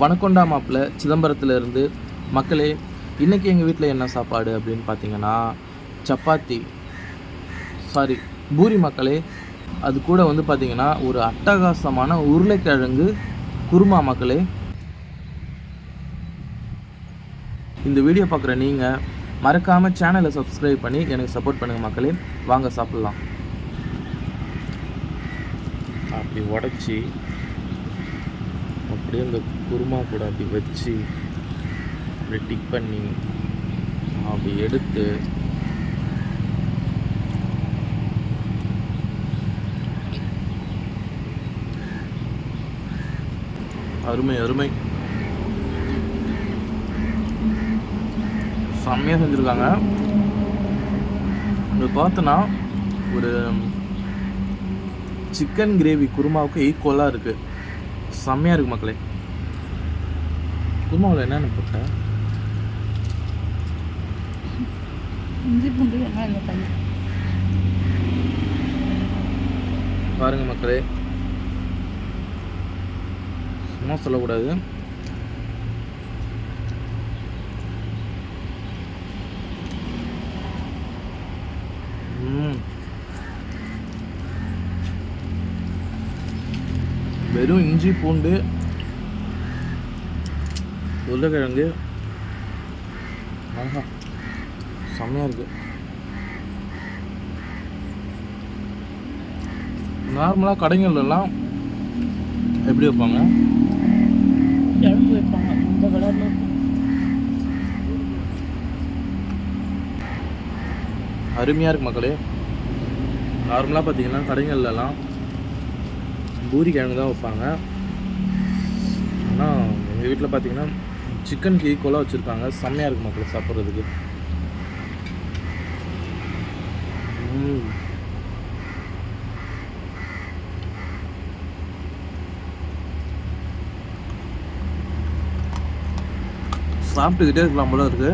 வணக்கொண்டா மாப்பிள்ள. சிதம்பரத்துலேருந்து மக்களே இன்றைக்கி எங்கள் வீட்டில் என்ன சாப்பாடு அப்படின்னு பார்த்தீங்கன்னா சப்பாத்தி. சாரி பூரி மக்களே. அது கூட வந்து பார்த்தீங்கன்னா ஒரு அட்டகாசமான உருளைக்கிழங்கு குருமா மக்களே. இந்த வீடியோ பார்க்குற நீங்கள் மறக்காமல் சேனலை சப்ஸ்கிரைப் பண்ணி எனக்கு சப்போர்ட் பண்ணுங்கள் மக்களே. வாங்க சாப்பிட்லாம். அப்படி உடச்சி அப்படியே இந்த குருமா கூட அப்படி வச்சு அப்படி டிக் பண்ணி அப்படி எடுத்து அருமை அருமை. செம்மையாக செஞ்சுருக்காங்க. இது பார்த்தோன்னா ஒரு சிக்கன் கிரேவி குருமாவுக்கு ஈக்குவலாக இருக்குது செம்மையாக இருக்குது மக்களே. குருமாவில் என்னென்ன போட்டேன் இஞ்சி பூண்டு வெங்காயம் தண்ணி. பாருங்க மக்களே. சும்மா சொல்லக்கூடாது ம். வெறும் இஞ்சி பூண்டு உருளைக்கிழங்கு. ஆஹா செம்மையாக இருக்குது நார்மலாக கடைங்கள்லாம் எப்படி வைப்பாங்க? வைப்பாங்க. இந்த கலரில். அருமையாக இருக்கு மக்களே. நார்மலாக பார்த்தீங்கன்னா கடைகள்லாம் பூரி கிழங்கு தான் வைப்பாங்க. ஆனால் எங்கள் வீட்டில் பார்த்தீங்கன்னா சிக்கனுக்கு ஈக்குவலாக வச்சுருக்காங்க. செம்மையாக இருக்குது மக்கள் சாப்பிட்றதுக்கு. சாப்பிட்டுக்கிட்டே இருக்கலாம் போல இருக்கு.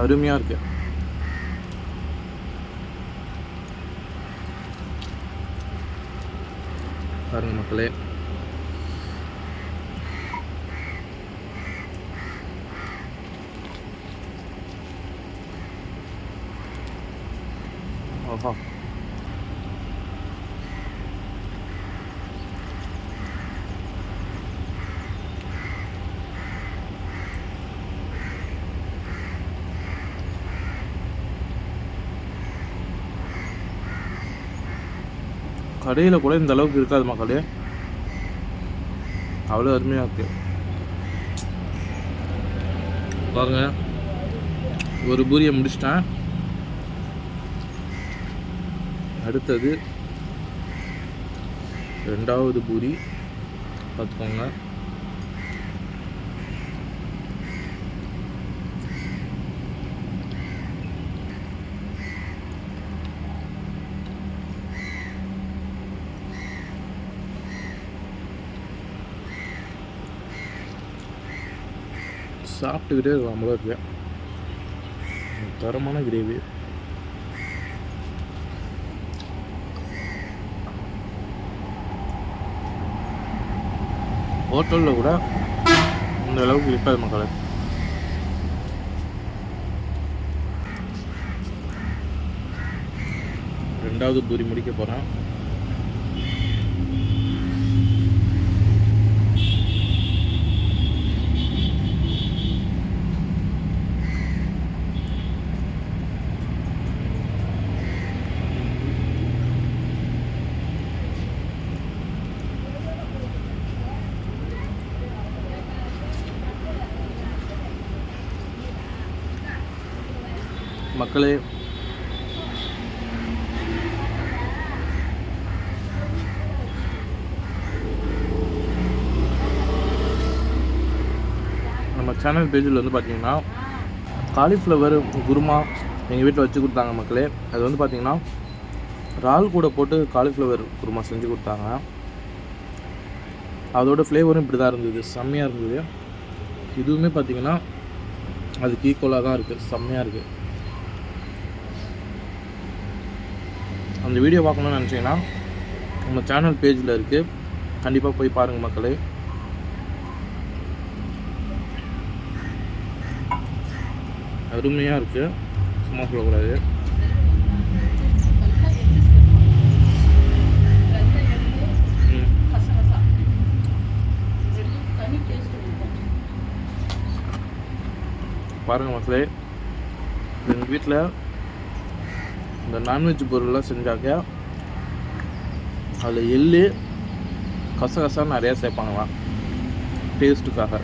அருமையாக இருக்குது பாருங்க மக்களே ஆஹா கடையில் கூட இந்த அளவுக்கு இருக்காது மக்களே. அவ்வளோ அருமையாக இருக்குது பாருங்க. ஒரு பூரியை முடிச்சிட்டேன். அடுத்தது ரெண்டாவது பூரி பார்த்துக்கோங்க சாப்பிட்டுக்கிட்டே இருக்கலாம் போல தரமான கிரேவி ஹோட்டலில் கூட இந்த அளவுக்கு இருக்காது மக்களை. ரெண்டாவது பூரி முடிக்க போகிறேன் மக்களே. நம்ம சேனல் பேஜில் வந்து பார்த்தீங்கன்னா காலிஃப்ளவர் குருமா எங்கள் வீட்டில் வச்சு கொடுத்தாங்க மக்களே. அது வந்து பார்த்தீங்கன்னா இறால் கூட போட்டு காலிஃப்ளவர் குருமா செஞ்சு கொடுத்தாங்க. அதோட ஃப்ளேவரும் இப்படி தான் இருந்தது. செம்மையாக இருந்தது. இதுவுமே பார்த்தீங்கன்னா அதுக்கு ஈக்குவலாக தான் இருக்குது செம்மையாக இருக்குது அந்த வீடியோ பார்க்கணும்னு நினச்சிங்கன்னா நம்ம சேனல் பேஜில் இருக்குது கண்டிப்பாக போய் பாருங்கள் மக்களே. அருமையாக இருக்குது சும்மா சொல்லக்கூடாது. பாருங்கள் மக்களே. எங்கள் வீட்டில் இந்த நான்வெஜ் பொருள்லாம் செஞ்சாக்க அதில் எள்ளு கசகசா நிறையா சேர்ப்பாங்களாம். டேஸ்ட்டுக்காக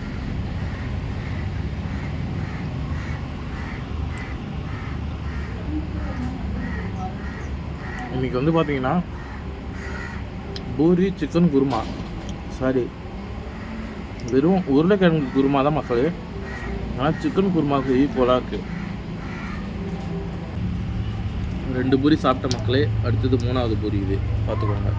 இன்றைக்கி வந்து பார்த்தீங்கன்னா பூரி சிக்கன் குருமா. சாரி வெறும் உருளைக்கிழங்கு குருமா தான் மக்கள். ஆனால் சிக்கன் குருமாவுக்கு ஈக்குவலாக இருக்குது ரெண்டு பூரி சாப்பிட்ட மக்களே அடுத்தது மூணாவது பூரி இது. பார்த்துக்கோங்க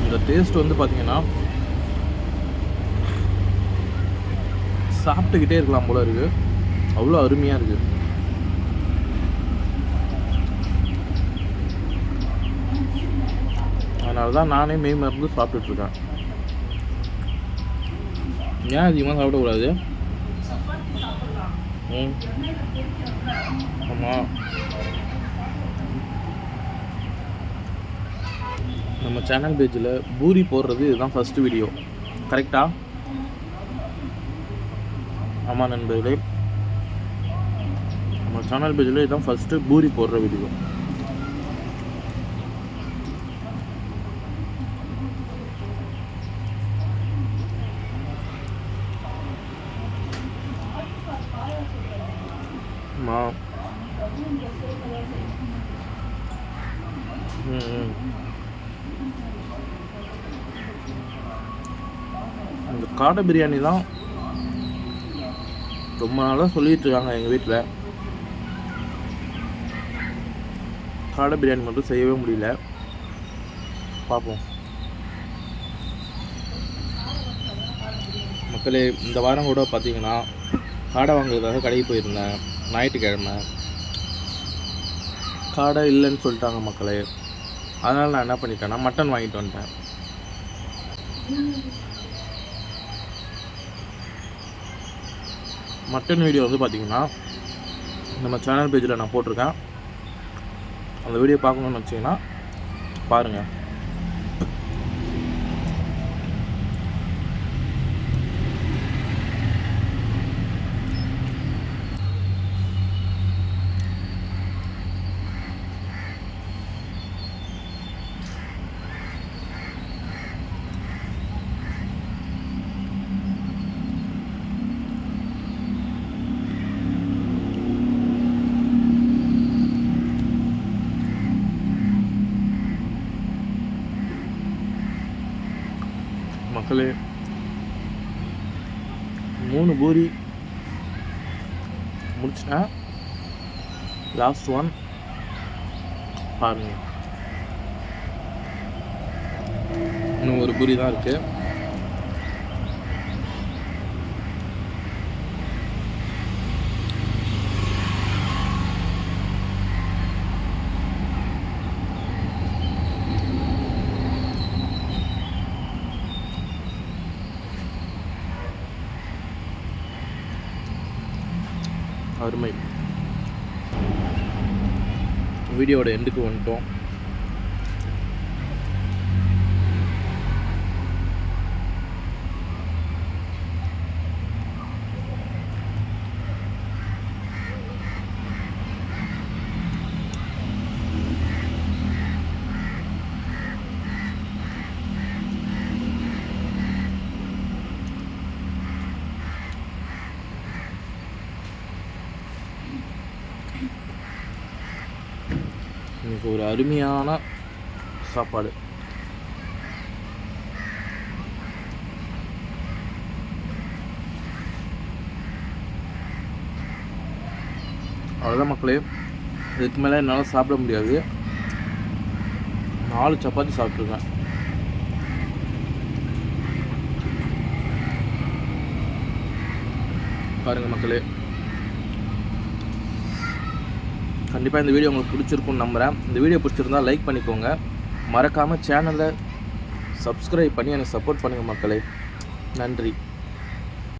இந்த டேஸ்ட் வந்து பார்த்தீங்கன்னா சாப்பிட்டுக்கிட்டே இருக்கலாம் போல இருக்கு. அவ்வளோ அருமையாக இருக்கு. அதனால தான் நானே மெய் மருந்து சாப்பிட்டுட்டு இருக்கேன். ஏன் அதிகமாக சாப்பிடக்கூடாது? ம். ஆமாம் நம்ம சேனல் பேஜில் பூரி போடுறது இதுதான் ஃபஸ்ட்டு வீடியோ கரெக்டா ஆமாம் நண்பர்களே. நம்ம சேனல் பேஜில் இதுதான் ஃபஸ்ட்டு பூரி போடுற வீடியோ ஆமாம் ம் ம் இந்த காடை பிரியாணி தான் ரொம்ப நாளாக சொல்லிட்டு இருக்காங்க எங்கள் வீட்டில் காடை பிரியாணி மட்டும் செய்யவே முடியல. பார்ப்போம் மக்களே இந்த வாரம் கூட பார்த்தீங்கன்னா காடை வாங்குறதுக்காக கடைக்கு போயிருந்தேன். ஞாயிற்றுக்கிழமை. காடை இல்லைன்னு சொல்லிட்டாங்க மக்களே. அதனால் நான் என்ன பண்ணிட்டேன்னா மட்டன் வாங்கிட்டு வந்துட்டேன். மட்டன் வீடியோ வந்து பார்த்தீங்கன்னா நம்ம சேனல் பேஜில் நான் போட்டிருக்கேன். அந்த வீடியோ பார்க்கணுன்னு வச்சிங்கன்னா பாருங்கள் மக்களே மூணு பூரி முடிச்சிட்டேன் லாஸ்ட் ஒன் பாருங்க. இன்னும் ஒரு பூரி தான் இருக்குது அருமை. வீடியோட எண்டுக்கு வந்துட்டோம். இன்றைக்கி ஒரு அருமையான சாப்பாடு. அவ்வளோதான் மக்களே. இதுக்கு மேலே என்னால் சாப்பிட முடியாது. நாலு சப்பாத்தி சாப்பிட்ருக்கேன் பாருங்கள் மக்களே. கண்டிப்பாக இந்த வீடியோ உங்களுக்கு பிடிச்சிருக்கும்னு நம்புகிறேன் இந்த வீடியோ பிடிச்சிருந்தா லைக் பண்ணிக்கோங்க. மறக்காமல் சேனலை சப்ஸ்கிரைப் பண்ணி எனக்கு சப்போர்ட் பண்ணுங்கள் மக்களே. நன்றி.